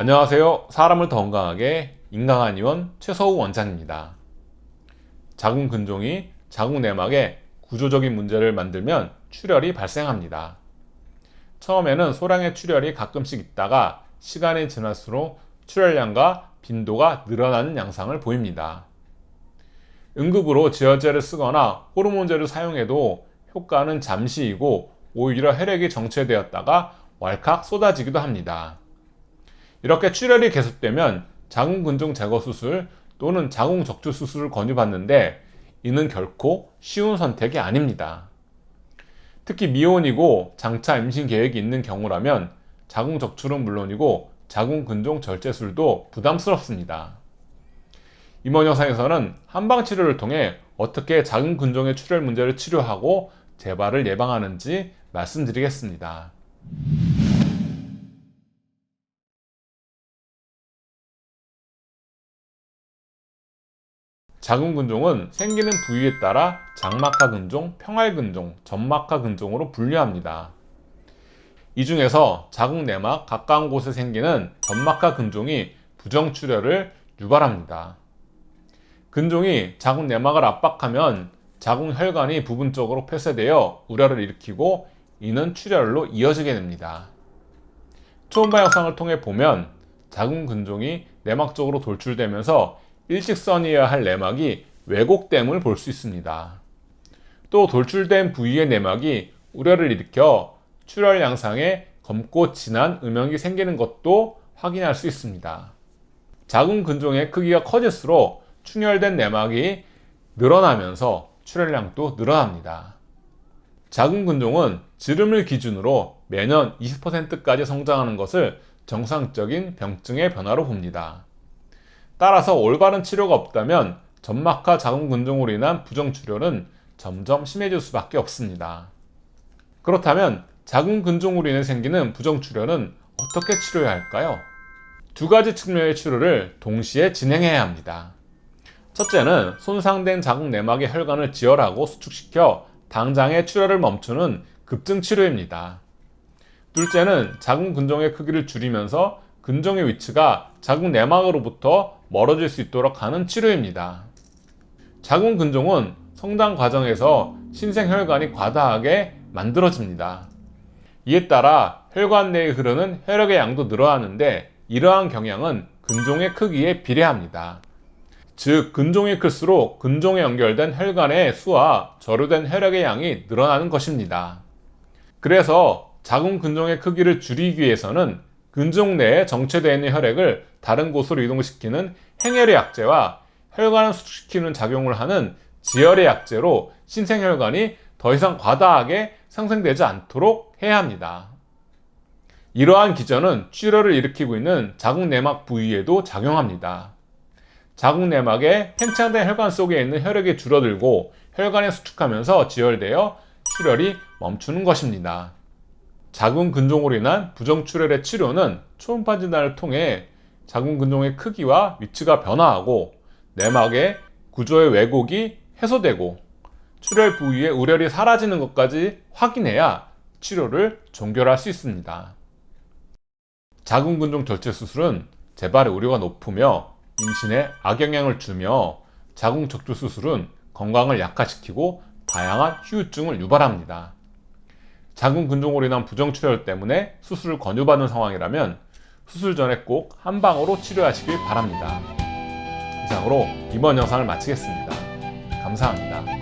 안녕하세요. 사람을 더 건강하게 인강한 의원 최서우 원장입니다. 자궁 근종이 자궁 내막에 구조적인 문제를 만들면 출혈이 발생합니다. 처음에는 소량의 출혈이 가끔씩 있다가 시간이 지날수록 출혈량과 빈도가 늘어나는 양상을 보입니다. 응급으로 지혈제를 쓰거나 호르몬제를 사용해도 효과는 잠시이고 오히려 혈액이 정체되었다가 왈칵 쏟아지기도 합니다. 이렇게 출혈이 계속되면 자궁 근종 제거 수술 또는 자궁 적출 수술을 권유받는데 이는 결코 쉬운 선택이 아닙니다. 특히 미혼이고 장차 임신 계획이 있는 경우라면 자궁 적출은 물론이고 자궁 근종 절제술도 부담스럽습니다. 이번 영상에서는 한방 치료를 통해 어떻게 자궁 근종의 출혈 문제를 치료하고 재발을 예방하는지 말씀드리겠습니다. 자궁 근종은 생기는 부위에 따라 장막하 근종, 평활 근종, 점막하 근종으로 분류합니다. 이 중에서 자궁 내막 가까운 곳에 생기는 점막하 근종이 부정 출혈을 유발합니다. 근종이 자궁 내막을 압박하면 자궁 혈관이 부분적으로 폐쇄되어 우려를 일으키고 이는 출혈로 이어지게 됩니다. 초음파 영상을 통해 보면 자궁 근종이 내막 쪽으로 돌출되면서 일직선이어야 할 내막이 왜곡됨을 볼 수 있습니다. 또 돌출된 부위의 내막이 우려를 일으켜 출혈 양상에 검고 진한 음영이 생기는 것도 확인할 수 있습니다. 자궁 근종의 크기가 커질수록 충혈된 내막이 늘어나면서 출혈량도 늘어납니다. 자궁 근종은 지름을 기준으로 매년 20%까지 성장하는 것을 정상적인 병증의 변화로 봅니다. 따라서 올바른 치료가 없다면 점막하 자궁 근종으로 인한 부정 출혈은 점점 심해질 수밖에 없습니다. 그렇다면 자궁 근종으로 인해 생기는 부정 출혈은 어떻게 치료해야 할까요? 두 가지 측면의 치료를 동시에 진행해야 합니다. 첫째는 손상된 자궁 내막의 혈관을 지혈하고 수축시켜 당장의 출혈을 멈추는 급증 치료입니다. 둘째는 자궁 근종의 크기를 줄이면서 근종의 위치가 자궁 내막으로부터 멀어질 수 있도록 하는 치료입니다. 자궁 근종은 성장 과정에서 신생 혈관이 과다하게 만들어집니다. 이에 따라 혈관 내에 흐르는 혈액의 양도 늘어나는데 이러한 경향은 근종의 크기에 비례합니다. 즉, 근종이 클수록 근종에 연결된 혈관의 수와 저류된 혈액의 양이 늘어나는 것입니다. 그래서 자궁 근종의 크기를 줄이기 위해서는 근종 내에 정체되어 있는 혈액을 다른 곳으로 이동시키는 행혈의 약제와 혈관을 수축시키는 작용을 하는 지혈의 약제로 신생혈관이 더 이상 과다하게 상생되지 않도록 해야 합니다. 이러한 기전은 출혈을 일으키고 있는 자궁 내막 부위에도 작용합니다. 자궁 내막에 팽창된 혈관 속에 있는 혈액이 줄어들고 혈관에 수축하면서 지혈되어 출혈이 멈추는 것입니다. 자궁 근종으로 인한 부정 출혈의 치료는 초음파 진단을 통해 자궁 근종의 크기와 위치가 변화하고 내막의 구조의 왜곡이 해소되고 출혈 부위의 우열이 사라지는 것까지 확인해야 치료를 종결할 수 있습니다. 자궁 근종 절제 수술은 재발의 우려가 높으며 임신에 악영향을 주며 자궁 적출 수술은 건강을 약화시키고 다양한 후유증을 유발합니다. 자궁 근종으로 인한 부정 출혈 때문에 수술을 권유받는 상황이라면 수술 전에 꼭 한 방으로 치료하시길 바랍니다. 이상으로 이번 영상을 마치겠습니다. 감사합니다.